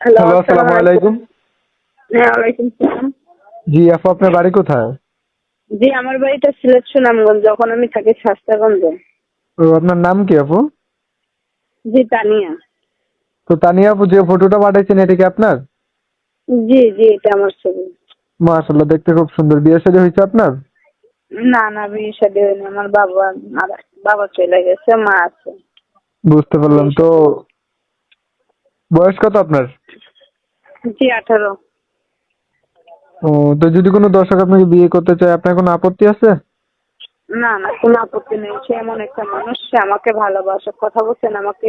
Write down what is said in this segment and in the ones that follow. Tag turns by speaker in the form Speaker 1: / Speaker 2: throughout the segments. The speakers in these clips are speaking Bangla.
Speaker 1: হ্যালো
Speaker 2: আসসালামু আলাইকুম।
Speaker 1: হ্যাঁ ওয়ালাইকুম সালাম
Speaker 2: জি আপু আপনার বাড়ি কোথায়?
Speaker 1: জি আমার বাড়িটা সিলেট সুনামগঞ্জ যখন আমি থাকি শাস্তাগঞ্জে।
Speaker 2: ও আপনার নাম কি আপু?
Speaker 1: জি তানিয়া।
Speaker 2: তো তানিয়া আপু যে ফটোটা পাঠাইছেন এটা কি আপনার?
Speaker 1: জি জি এটা আমার ছবি।
Speaker 2: মাশাআল্লাহ দেখতে খুব সুন্দর। বিয়ে শাদী হয়েছে আপনার?
Speaker 1: না না বিয়ে শাদী হয়নি। আমার বাবা বাবা চলে গেছে মা আছে।
Speaker 2: বুঝতে পারলাম। তো বয়স কত আপনার?
Speaker 1: জি আঠারো।
Speaker 2: ও তো যদি কোনো দর্শক আপনাকে বিয়ে করতে চায় আপনার কোনো আপত্তি আছে?
Speaker 1: না না কোনো আপত্তি নেই। সে এমন একটা মানুষ সে আমাকে ভালোবাসে কথা বলছেন আমাকে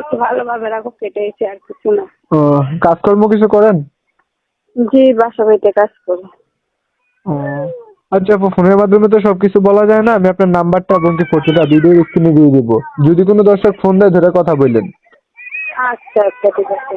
Speaker 1: একটু ভালোভাবে রাখো কেটেছে আর কিছু না।
Speaker 2: ও কাজকর্ম কিছু করেন?
Speaker 1: জি বাসা বাড়িতে কাজ করি।
Speaker 2: ও আচ্ছা আপু ফোনের মাধ্যমে তো সবকিছু বলা যায় না। আমি আপনার নাম্বারটা এবং কি ফটোটা ভিডিও স্ক্রিনে দিয়ে দিব। যদি কোনো দর্শক ফোন দেয় ধরে কথা বললেন।
Speaker 1: আচ্ছা আচ্ছা ঠিক আছে।